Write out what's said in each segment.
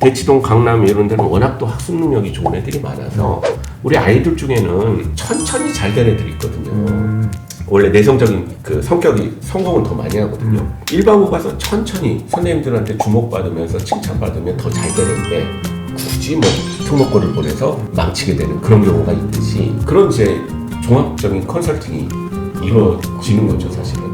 대치동, 강남 이런 데는 워낙 또 학습 능력이 좋은 애들이 많아서 우리 아이들 중에는 천천히 잘 된 애들이 있거든요. 원래 내성적인 그 성격이 성공은 더 많이 하거든요. 일반고 가서 천천히 선생님들한테 주목받으면서 칭찬받으면 더 잘 되는데 굳이 뭐 특목고를 보내서 망치게 되는 그런 경우가 있듯이 그런 이제 종합적인 컨설팅이 이루어지는 거죠, 사실은.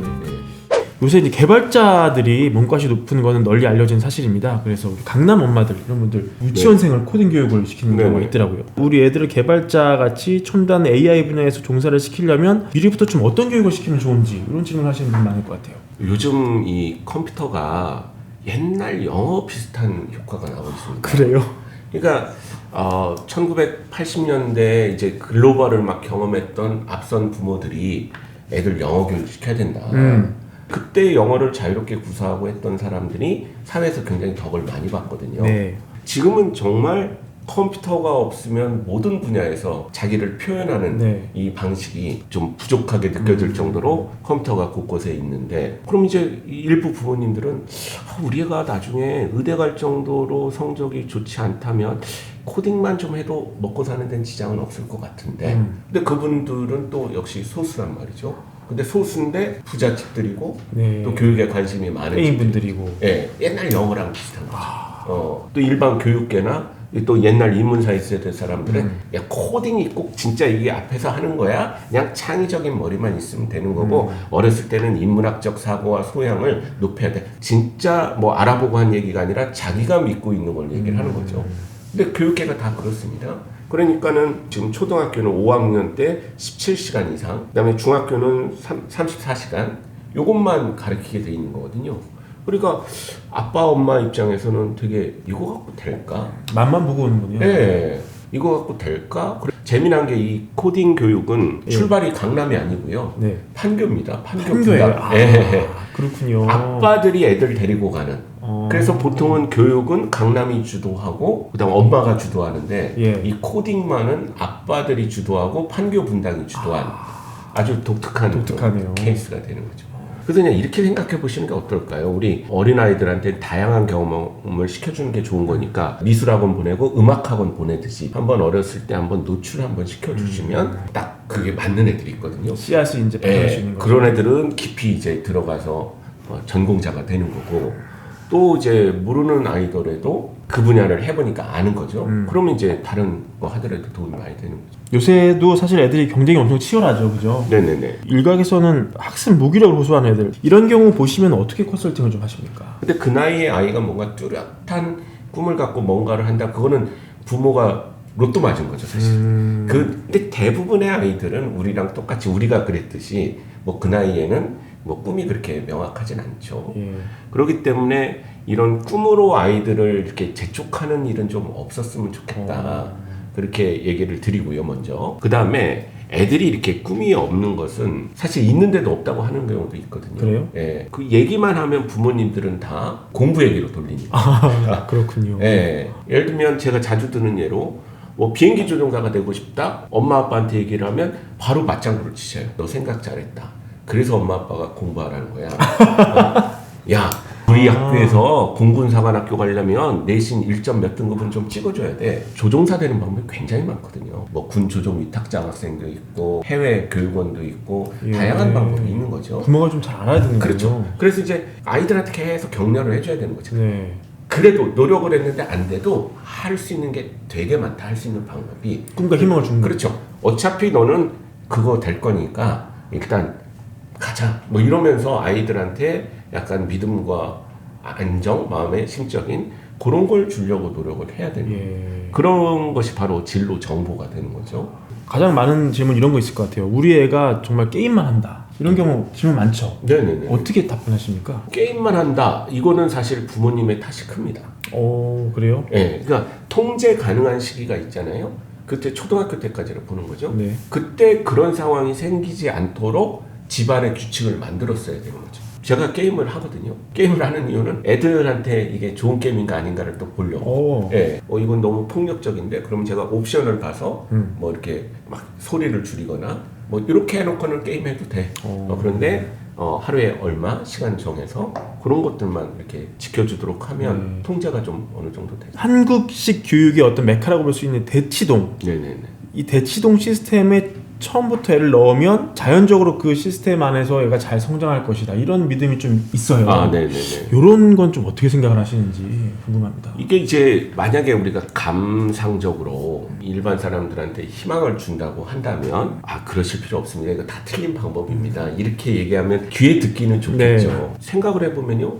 네. 요새 이제 개발자들이 몸값이 높은 거는 널리 알려진 사실입니다. 그래서 우리 강남 엄마들 이런 분들 유치원생을 코딩 교육을 시키는 네. 경우가 있더라고요. 우리 애들을 개발자 같이 첨단 AI 분야에서 종사를 시키려면 미리부터 좀 어떤 교육을 시키면 좋은지 이런 질문을 하시는 분 많을 것 같아요. 요즘 이 컴퓨터가 옛날 영어 비슷한 효과가 나오고 있습니다. 그래요? 그러니까 어, 1980년대 이제 글로벌을 막 경험했던 앞선 부모들이 애들 영어 교육 시켜야 된다. 음. 그때 영어를 자유롭게 구사하고 했던 사람들이 사회에서 굉장히 덕을 많이 봤거든요. 네. 지금은 정말 컴퓨터가 없으면 모든 분야에서 자기를 표현하는 네. 이 방식이 좀 부족하게 느껴질 정도로 컴퓨터가 곳곳에 있는데 그럼 이제 일부 부모님들은 아, 우리 애가 나중에 의대 갈 정도로 성적이 좋지 않다면 코딩만 좀 해도 먹고 사는 데는 지장은 없을 것 같은데 음. 근데 그분들은 또 역시 소수란 말이죠 근데 소수인데 부잣집들이고 네. 또 교육에 관심이 많은 페인 집들이 분들이고. 예, 옛날 영어랑 비슷한 거죠. 어, 또 일반 교육계나 또 옛날 인문사회 세대 사람들은 야 코딩이 꼭 진짜 이게 앞에서 하는 거야? 그냥 창의적인 머리만 있으면 되는 거고 어렸을 때는 인문학적 사고와 소양을 높여야 돼. 진짜 뭐 알아보고 한 얘기가 아니라 자기가 믿고 있는 걸 얘기를 하는 거죠. 근데 교육계가 다 그렇습니다. 그러니까는 지금 초등학교는 5학년 때 17시간 이상, 그다음에 중학교는 3, 34시간 요것만 가르치게 돼 있는 거거든요. 그러니까 아빠 엄마 입장에서는 되게 이거 갖고 될까? 맛만 보고 오는군요. 네. 이거 갖고 될까? 그래- 재미난 게 이 코딩 교육은 예. 출발이 강남이 아니고요. 네. 판교입니다. 판교 판교예요. 분당. 아, 예. 그렇군요. 아빠들이 애들 데리고 가는. 어. 그래서 보통은 교육은 강남이 주도하고 그다음 엄마가 주도하는데 예. 이 코딩만은 아빠들이 주도하고 판교 분당이 주도한 아, 주 독특한 또 독특하네요. 케이스가 되는 거죠. 그래서 그냥 이렇게 생각해 보시는 게 어떨까요? 우리 어린 아이들한테 다양한 경험을 시켜주는 게 좋은 거니까 미술학원 보내고 음악학원 보내듯이 한번 어렸을 때 한번 노출 한번 시켜주시면 딱 그게 맞는 애들이 있거든요. 씨앗을 이제 예. 그런 애들은 깊이 이제 들어가서 어, 전공자가 되는 거고 또 이제 모르는 아이더라도 그 분야를 해보니까 아는 거죠. 음. 그러면 이제 다른 거 하더라도 도움이 많이 되는 거죠. 요새도 사실 애들이 경쟁이 엄청 치열하죠, 그죠? 네네네. 일각에서는 학습 무기력을 호소하는 애들 이런 경우 보시면 어떻게 컨설팅을 좀 하십니까? 근데 그 나이에 아이가 뭔가 뚜렷한 꿈을 갖고 뭔가를 한다. 그거는 부모가 로또 맞은 거죠, 사실. 음, 그 근데 대부분의 아이들은 우리랑 똑같이 우리가 그랬듯이 뭐 그 나이에는 뭐 꿈이 그렇게 명확하진 않죠. 예. 그렇기 때문에 이런 꿈으로 아이들을 이렇게 재촉하는 일은 좀 없었으면 좋겠다. 어. 그렇게 얘기를 드리고요, 먼저. 그 다음에 애들이 이렇게 꿈이 없는 것은 사실 있는데도 없다고 하는 경우도 있거든요. 그래요? 예. 그 얘기만 하면 부모님들은 다 공부 얘기로 돌리니까. 아, 그렇군요. 예. 예를 들면 제가 자주 드는 예로 뭐 비행기 조종사가 되고 싶다. 엄마 아빠한테 얘기를 하면 바로 맞장구를 치셔요. 너 생각 잘했다. 그래서 엄마 아빠가 공부하라는 거야. 어? 야, 우리 아. 학교에서 공군 사관학교 가려면 내신 1점 몇 등급은 좀 찍어줘야 돼. 조종사 되는 방법이 굉장히 많거든요. 뭐 군 조종 위탁장 학생도 있고 해외 교육원도 있고 예. 다양한 방법이 있는 거죠. 부모가 좀 잘 알아야 되는 그렇죠. 거죠. 그래서 이제 아이들한테 계속 격려를 해줘야 되는 거죠. 네. 그래도 노력을 했는데 안 돼도 할 수 있는 게 되게 많다 할 수 있는 방법이 꿈과 희망을 주는. 그렇죠 어차피 너는 그거 될 거니까 일단 가자 뭐 이러면서 아이들한테 약간 믿음과 안정 마음의 심적인 그런 걸 주려고 노력을 해야 되는 예. 그런 것이 바로 진로 정보가 되는 거죠 가장 많은 질문 이런 거 있을 것 같아요. 우리 애가 정말 게임만 한다. 이런 경우 질문 많죠. 네네네 어떻게 답변하십니까? 게임만 한다 이거는 사실 부모님의 탓이 큽니다 어, 그래요? 예, 그러니까 통제 가능한 시기가 있잖아요. 그때 초등학교 때까지를 보는 거죠. 네. 그때 그런 상황이 생기지 않도록 집안의 규칙을 만들었어야 되는 거죠. 제가 게임을 하거든요. 게임을 하는 이유는 애들한테 이게 좋은 게임인가 아닌가를 또 보려고. 어. 예, 어, 이건 너무 폭력적인데, 그럼 제가 옵션을 봐서 음. 뭐 이렇게 막 소리를 줄이거나 뭐 이렇게 해놓고는 게임해도 돼. 어. 어, 그런데 어, 하루에 얼마 시간 정해서 그런 것들만 이렇게 지켜주도록 하면 네. 통제가 좀 어느 정도 되죠. 한국식 교육의 어떤 메카라고 볼 수 있는 대치동 네네네. 이 대치동 시스템에 처음부터 애를 넣으면 자연적으로 그 시스템 안에서 얘가 잘 성장할 것이다 이런 믿음이 좀 있어요. 아 네네네. 이런 건 좀 어떻게 생각을 하시는지 궁금합니다. 이게 이제 만약에 우리가 감상적으로 일반 사람들한테 희망을 준다고 한다면 아 그러실 필요 없습니다. 이거 다 틀린 방법입니다. 이렇게 얘기하면 귀에 듣기는 좋겠죠. 네. 생각을 해보면요.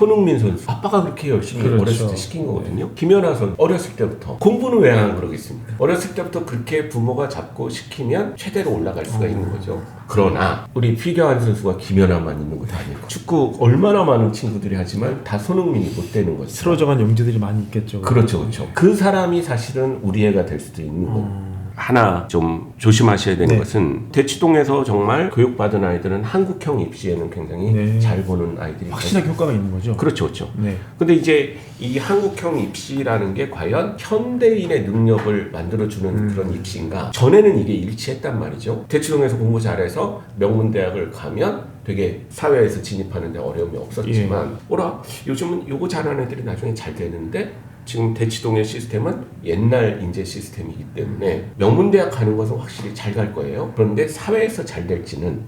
손흥민 선수 아빠가 그렇게 열심히 그렇죠. 어렸을 때 시킨 거거든요. 김연아 선수 어렸을 때부터 공부는 왜 안 그러겠습니까? 어렸을 때부터 그렇게 부모가 잡고 시키면 최대로 올라갈 수가 있는 거죠. 그러나 우리 피겨한 선수가 김연아만 있는 것도 아니고 축구 얼마나 많은 친구들이 하지만 다 손흥민이 못 되는 거죠. 쓰러져간 영재들이 많이 있겠죠. 그렇죠, 그렇죠. 그 사람이 사실은 우리 애가 될 수도 있는 거예요. 하나 좀 조심하셔야 되는 네. 것은 대치동에서 정말 교육받은 아이들은 한국형 입시에는 굉장히 네. 잘 보는 아이들이 확실하게 효과가 있는 거죠. 그렇죠, 그렇죠. 네. 근데 이제 이 한국형 입시라는 게 과연 현대인의 능력을 만들어주는 음. 그런 입시인가? 전에는 이게 일치했단 말이죠. 대치동에서 공부 잘해서 명문대학을 가면 되게 사회에서 진입하는데 어려움이 없었지만, 예. 오라, 요즘은 요거 잘하는 애들이 나중에 잘 되는데, 지금 대치동의 시스템은 옛날 인재 시스템이기 때문에 명문대학 가는 것은 확실히 잘 갈 거예요. 그런데 사회에서 잘 될지는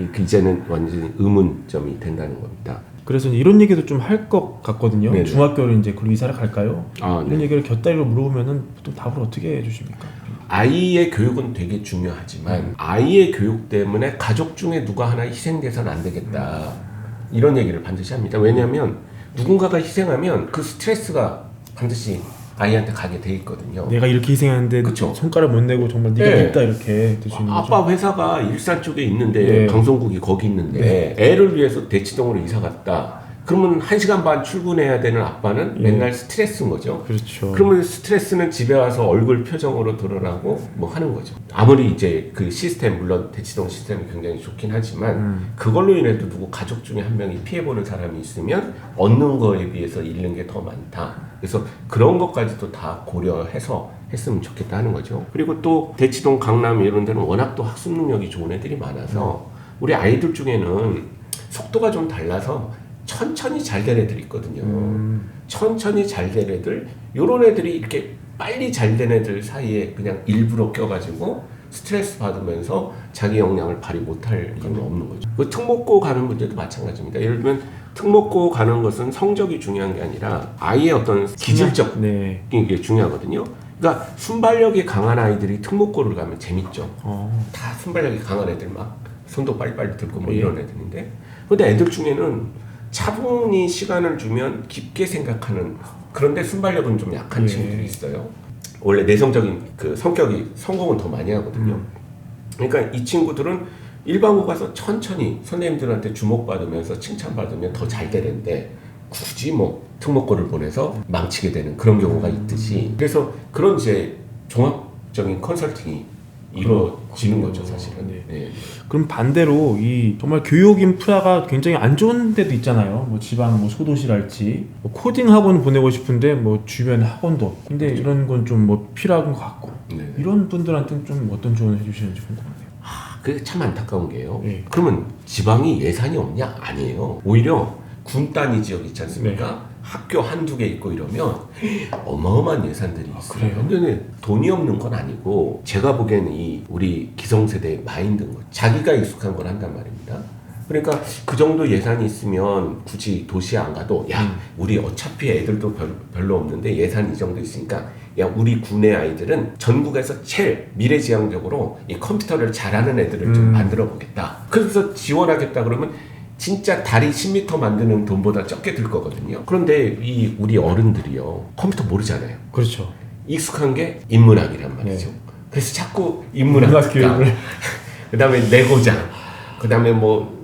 이- 이제는 완전히 의문점이 된다는 겁니다. 그래서 이런 얘기도 좀 할 것 같거든요. 네네. 중학교를 이제 그리고 이사를 갈까요? 아, 이런 얘기를 곁다리로 물어보면은 보통 답을 어떻게 해주십니까? 아이의 교육은 되게 중요하지만 아이의 교육 때문에 가족 중에 누가 하나 희생돼서는 안 되겠다 이런 얘기를 반드시 합니다. 왜냐하면 누군가가 희생하면 그 스트레스가 반드시 아이한테 가게 돼 있거든요. 내가 이렇게 희생하는데 그쵸. 손가락 못 내고 정말 네가 네. 됐다 이렇게 있는 거죠. 아빠 회사가 일산 쪽에 있는데 네. 방송국이 거기 있는데 애를 위해서 대치동으로 이사 갔다. 그러면 한 시간 반 출근해야 되는 아빠는 예. 맨날 스트레스인 거죠. 그렇죠. 그러면 스트레스는 집에 와서 얼굴 표정으로 드러나고 뭐 하는 거죠. 아무리 이제 그 시스템 물론 대치동 시스템이 굉장히 좋긴 하지만 음. 그걸로 인해도 누구 가족 중에 한 명이 피해 보는 사람이 있으면 얻는 거에 비해서 잃는 게 더 많다. 그래서 그런 것까지도 다 고려해서 했으면 좋겠다 하는 거죠. 그리고 또 대치동, 강남 이런 데는 워낙 또 학습 능력이 좋은 애들이 많아서 우리 아이들 중에는 속도가 좀 달라서 천천히 잘 된 애들이 있거든요. 음. 천천히 잘 된 애들, 요런 애들이 이렇게 빨리 잘 된 애들 사이에 그냥 일부러 껴가지고 스트레스 받으면서 자기 역량을 발휘 못할 이유는 없는 거죠. 그 특목고 가는 문제도 마찬가지입니다. 예를 들면 특목고 가는 것은 성적이 중요한 게 아니라 아이의 어떤 기질적 네. 이게 중요하거든요. 그러니까 순발력이 강한 아이들이 특목고를 가면 재밌죠. 어. 다 순발력이 강한 애들 막 손도 빨리빨리 들고 뭐 예. 이런 애들인데 근데 애들 중에는 차분히 시간을 주면 깊게 생각하는 그런데 순발력은 좀 약한 예. 친구들이 있어요 원래 내성적인 그 성격이 성공은 더 많이 하거든요 음. 그러니까 이 친구들은 일반고 가서 천천히 선생님들한테 주목받으면서 칭찬받으면 더 잘 되는데 굳이 뭐 특목고를 보내서 망치게 되는 그런 경우가 있듯이 그래서 그런 이제 종합적인 컨설팅이 이루어지는 거죠 사실은 네. 네. 그럼 반대로 이 정말 교육 인프라가 굉장히 안 좋은 데도 있잖아요. 뭐 지방 뭐 소도시랄지 뭐 코딩 학원 보내고 싶은데 뭐 주변에 학원도 없고. 근데 이런 건 좀 뭐 필요한 것 같고 네. 이런 분들한테는 좀 어떤 조언을 해주시는지 궁금하네요. 그게 참 안타까운 게요. 예. 그러면 지방이 예산이 없냐? 아니에요. 오히려 군 단위 지역 있지 않습니까? 네. 학교 한두 개 있고 이러면 어마어마한 예산들이 있어요. 그래요? 근데 돈이 없는 건 아니고 제가 보기에는 이 우리 기성세대의 마인드인 거죠. 자기가 익숙한 걸 한단 말입니다. 그러니까 그 정도 예산이 있으면 굳이 도시에 안 가도 야 음. 우리 어차피 애들도 별, 별로 없는데 예산 이 정도 있으니까 야 우리 군의 아이들은 전국에서 제일 미래지향적으로 이 컴퓨터를 잘하는 애들을 좀 음. 만들어 보겠다. 그래서 지원하겠다 그러면 진짜 다리 10m 만드는 돈보다 적게 들 거거든요. 그런데 이 우리 어른들이요 컴퓨터 모르잖아요. 그렇죠. 익숙한 게 인문학이란 말이죠. 네. 그래서 자꾸 인문학 문학 교육을 그다음에 내고장, 그다음에 뭐 어,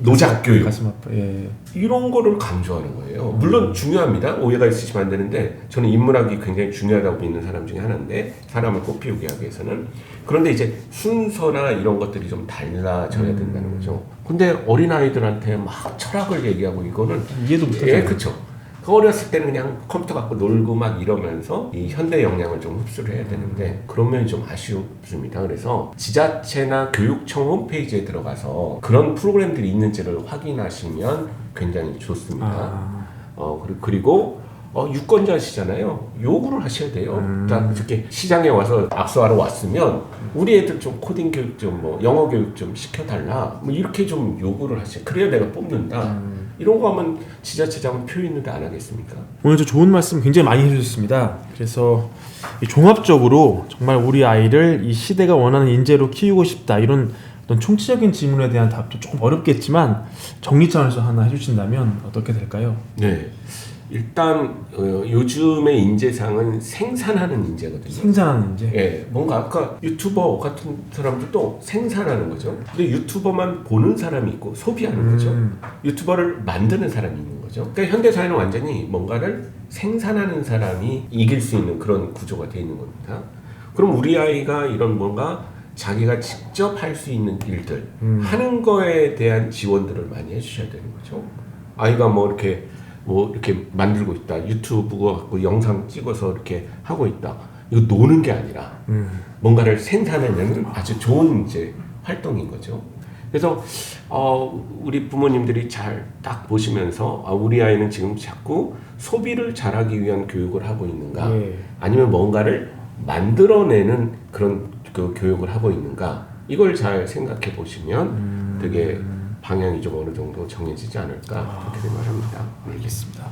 노작 교육 가슴 아파. 예. 이런 거를 강조하는 거예요. 물론 중요합니다. 오해가 있으시면 안 되는데 저는 인문학이 굉장히 중요하다고 믿는 사람 중에 하나인데 사람을 꽃피우게 하기 위해서는 그런데 이제 순서나 이런 것들이 좀 달라져야 된다는 거죠. 근데 어린 아이들한테 막 철학을 얘기하고 이거는 이해도 못하죠. 예, 그렇죠. 그 어렸을 때는 그냥 컴퓨터 갖고 놀고 막 이러면서 이 현대 영향을 좀 흡수를 해야 되는데 그런 면이 좀 아쉬웠습니다. 그래서 지자체나 교육청 홈페이지에 들어가서 그런 프로그램들이 있는지를 확인하시면 굉장히 좋습니다. 아, 어 그리- 그리고 어, 유권자시잖아요. 요구를 하셔야 돼요. 자, 이렇게 시장에 와서 압수하러 왔으면 우리 애들 좀 코딩 교육 좀 뭐 영어 교육 좀 시켜달라. 뭐 이렇게 좀 요구를 하셔. 그래야 내가 뽑는다. 이런 거 하면 지자체 장은 표 있는데 안 하겠습니까? 오늘 저 좋은 말씀 굉장히 많이 해주셨습니다. 그래서 이 종합적으로 정말 우리 아이를 이 시대가 원하는 인재로 키우고 싶다 이런 어떤 총체적인 질문에 대한 답도 조금 어렵겠지만 정리 차원에서 하나 해주신다면 어떻게 될까요? 네. 일단 어, 요즘의 인재상은 생산하는 인재거든요. 생산하는 인재. 예, 뭔가 아까 유튜버 같은 사람들도 생산하는 거죠. 근데 유튜버만 보는 사람이 있고 소비하는 거죠. 음. 유튜버를 만드는 사람이 있는 거죠. 그러니까 현대 사회는 완전히 뭔가를 생산하는 사람이 이길 수 있는 그런 구조가 되어 있는 겁니다. 그럼 우리 아이가 이런 뭔가 자기가 직접 할 수 있는 일들 하는 거에 대한 지원들을 많이 해주셔야 되는 거죠. 아이가 뭐 이렇게 뭐 이렇게 만들고 있다. 유튜브 갖고 영상 찍어서 이렇게 하고 있다. 이거 노는 게 아니라 뭔가를 생산해내는 아주 좋은 이제 활동인 거죠. 그래서 어, 우리 부모님들이 잘 딱 보시면서 아, 우리 아이는 지금 자꾸 소비를 잘하기 위한 교육을 하고 있는가? 예. 아니면 뭔가를 만들어내는 그런 그 교육을 하고 있는가? 이걸 잘 생각해 보시면 되게 방향이 좀 어느 정도 정해지지 않을까 그렇게 생각합니다. 네. 알겠습니다.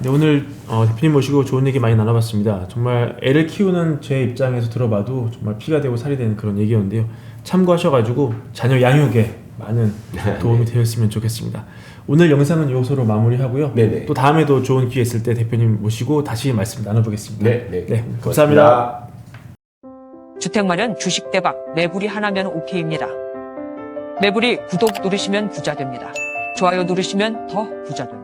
네, 오늘 어, 대표님 모시고 좋은 얘기 많이 나눠봤습니다. 정말 애를 키우는 제 입장에서 들어봐도 정말 피가 되고 살이 되는 그런 얘기였는데요. 참고하셔가지고 자녀 양육에 많은 도움이 되었으면 좋겠습니다. 오늘 영상은 여기서로 마무리하고요. 네네. 또 다음에도 좋은 기회 있을 때 대표님 모시고 다시 말씀 나눠보겠습니다. 네, 네. 네, 감사합니다. 주택 마련 주식 대박 매불이 하나면 오케이입니다. 매불이 구독 누르시면 부자 됩니다. 좋아요 누르시면 더 부자 됩니다.